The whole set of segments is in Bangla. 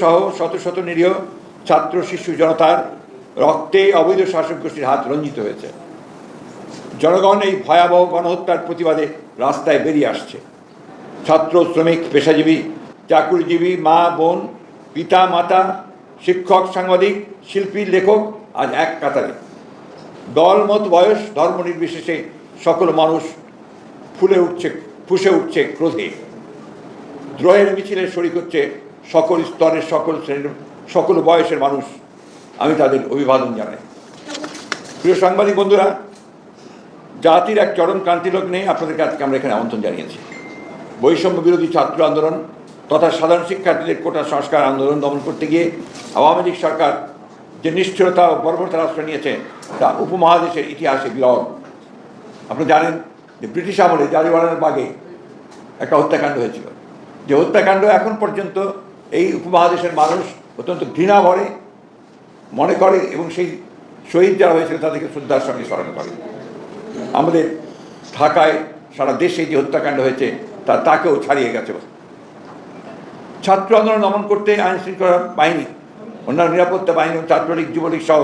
সহ শত শত নিরীহ ছাত্র, শিশু, জনতার রক্তে অবৈধ শাসক গোষ্ঠীর হাত রঞ্জিত হয়েছে। জনগণ এই ভয়াবহ গণহত্যার প্রতিবাদে রাস্তায় বেরিয়ে আসছে। ছাত্র, শ্রমিক, পেশাজীবী, চাকুরিজীবী, মা, বোন, পিতা, মাতা, শিক্ষক, সাংবাদিক, শিল্পী, লেখক, আজ এক কাতারে। দল মত বয়স, ধর্ম নির্বিশেষে সকল মানুষ ফুলে উঠছে, ফুসে উঠছে ক্রোধে। দ্রোহের মিছিলে শরিক হচ্ছে সকল স্তরের সকল শ্রেণির, সকল বয়সের মানুষ, আমি তাদের অভিবাদন জানাই। প্রিয় সাংবাদিক বন্ধুরা, জাতির এক চরম ক্রান্তি লগ্নে আপনাদের কাছে আমরা এখানে আমন্ত্রণ জানিয়েছি। বৈষম্য বিরোধী ছাত্র আন্দোলন তথা সাধারণ শিক্ষার্থীদের কোটা সংস্কার আন্দোলন দমন করতে গিয়ে আওয়ামী লীগ সরকার যে নিষ্ঠুরতা ও বর্বরতার আশ্রয় নিয়েছে, তা উপমহাদেশের ইতিহাসে বিরল। আপনি জানেন যে ব্রিটিশ আমলে জারিওয়ালার বাগে একটা হত্যাকাণ্ড হয়েছিল। যে হত্যাকাণ্ড এখন পর্যন্ত এই উপমহাদেশের মানুষ অত্যন্ত ঘৃণা ভরে, মনে করে এবং সেই শহীদ যারা হয়েছিল তাদেরকে শ্রদ্ধার সঙ্গে স্মরণ করে। আমাদের ঢাকায় সারা দেশে যে হত্যাকাণ্ড হয়েছে, তা তাকেও ছাড়িয়ে গেছে। ছাত্র আন্দোলন দমন করতে আইন শৃঙ্খলা বাহিনী, অন্যান্য নিরাপত্তা বাহিনী ছাত্রলীগ, যুবলীগ সহ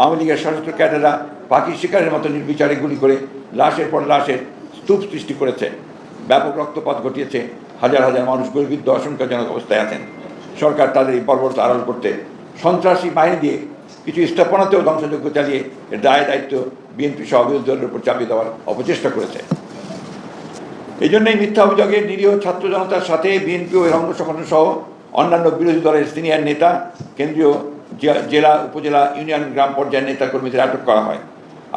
আওয়ামী লীগের সশস্ত্র ক্যাডাররা পাখি শিকারের মতো নির্বিচারে গুলি করে লাশের পর লাশের স্তূপ সৃষ্টি করেছে। ব্যাপক রক্তপাত ঘটিয়েছে হাজার হাজার মানুষ গর্বিদ্ধ আশঙ্কাজনক অবস্থায় আছেন। সরকার তাদের এই বর্বরতা আড়াল করতে। সন্ত্রাসী বাহিনী দিয়ে কিছু স্থাপনাতেও ধ্বংসযজ্ঞ চালিয়ে এর দায় দায়িত্ব বিএনপি সহ বিরোধী দলের উপর চাপিয়ে দেওয়ার অপচেষ্টা করেছে। এই জন্যই মিথ্যা অভিযোগে নিরীহ ছাত্র জনতার সাথে বিএনপি ও এর অঙ্গ সংগঠন সহ অন্যান্য বিরোধী দলের সিনিয়র নেতা, কেন্দ্রীয় জেলা উপজেলা, ইউনিয়ন, গ্রাম পর্যায়ের নেতা কর্মীদের আটক করা হয়।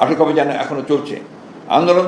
আটক অভিযান এখনও চলছে। আন্দোলন